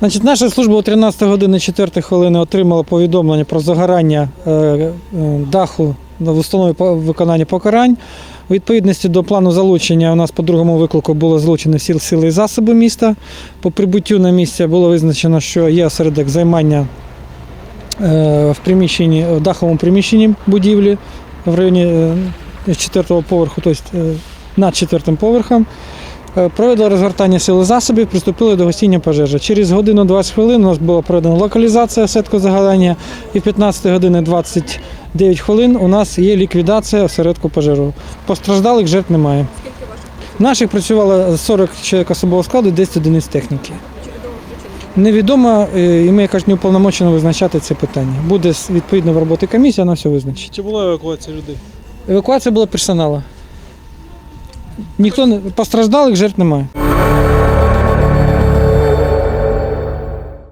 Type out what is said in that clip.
Значить, наша служба о 13 години 4 хвилини отримала повідомлення про загорання е, е, даху в установі виконання покарань. У відповідності до плану залучення у нас по другому виклику було залучено всі сили і засоби міста. По прибуттю на місце було визначено, що є осередок займання е, в приміщенні, в даховому приміщенні будівлі в районі е, четвертого поверху, тобто над четвертим поверхом. Е, Провели розгортання сил засобів, приступили до гасіння пожежі. Через годину 20 хвилин у нас була проведена локалізація осередку загорання, і в 15 години 29 хвилин у нас є ліквідація осередку пожежу. Постраждалих жертв немає. Наших працювало 40 чоловік особового складу, 10 одиниць техніки. Невідомо, е, і ми якось не уповномочені визначати це питання. Буде відповідно в роботі комісія, вона все визначить. Чи була евакуація людей? Евакуація була персоналу. Ніхто не постраждалих жертв немає.